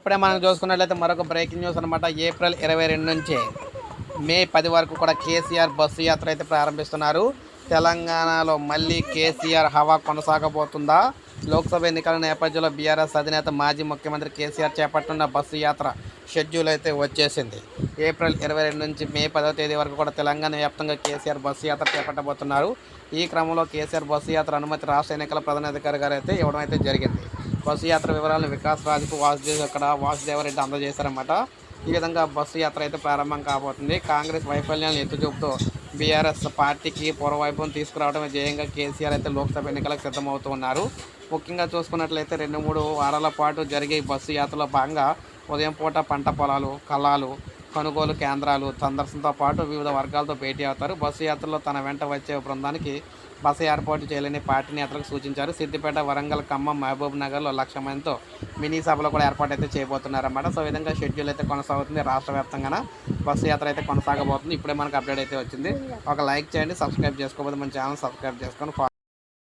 ఇప్పుడే మనం చూసుకున్నట్లయితే మరొక బ్రేకింగ్ న్యూస్ అనమాట ఏప్రిల్ ఇరవై రెండు నుంచి మే పది వరకు కూడా కేసీఆర్ బస్సు యాత్ర అయితే ప్రారంభిస్తున్నారు. తెలంగాణలో మళ్ళీ కేసీఆర్ హవా కొనసాగబోతుందా? లోక్సభ ఎన్నికల నేపథ్యంలో బీఆర్ఎస్ అధినేత మాజీ ముఖ్యమంత్రి కేసీఆర్ చేపట్టున్న బస్సు యాత్ర షెడ్యూల్ అయితే వచ్చేసింది. ఏప్రిల్ ఇరవై రెండు నుంచి మే పదవ తేదీ వరకు కూడా తెలంగాణ వ్యాప్తంగా కేసీఆర్ బస్సు యాత్ర చేపట్టబోతున్నారు. ఈ క్రమంలో కేసీఆర్ బస్సు యాత్ర అనుమతి రాష్ట్ర ఎన్నికల ప్రధానాధికారి గారు అయితే ఇవ్వడం అయితే జరిగింది. బస్సు యాత్ర వివరాలను వికాస్ రాజుకు వాసుదేవ్ అక్కడ వాసుదేవరెడ్డి అందజేశారన్నమాట. ఈ విధంగా బస్సు యాత్ర అయితే ప్రారంభం కాబోతుంది. కాంగ్రెస్ వైఫల్యాలను ఎత్తుచూపుతూ బీఆర్ఎస్ పార్టీకి పూర్వవైభవం తీసుకురావడమే ధ్యేయంగా కేసీఆర్ అయితే లోక్సభ ఎన్నికలకు సిద్ధమవుతూ ఉన్నారు. ముఖ్యంగా చూసుకున్నట్లయితే రెండు మూడు వారాల పాటు జరిగే బస్సు యాత్రలో భాగంగా ఉదయం పూట పంట పొలాలు కళాలు కొనుగోలు కేంద్రాలు సందర్శనతో పాటు వివిధ వర్గాలతో భేటీ అవుతారు. బస్సు యాత్రలో తన వెంట వచ్చే బృందానికి బస్సు ఏర్పాటు చేయాలని పార్టీ నేతలకు సూచించారు. సిద్దిపేట వరంగల్ ఖమ్మం మహబూబ్ నగర్లో లక్ష మందితో మినీ సభలు కూడా ఏర్పాటు అయితే చేయబోతున్నారన్నమాట. సో విధంగా షెడ్యూల్ అయితే కొనసాగుతుంది. రాష్ట్ర వ్యాప్తంగా బస్సు యాత్ర అయితే కొనసాగబోతుంది. ఇప్పుడే మనకు అప్డేట్ అయితే వచ్చింది. ఒక లైక్ చేయండి సబ్స్క్రైబ్ చేసుకోకపోతే మన ఛానల్ సబ్స్క్రైబ్ చేసుకొని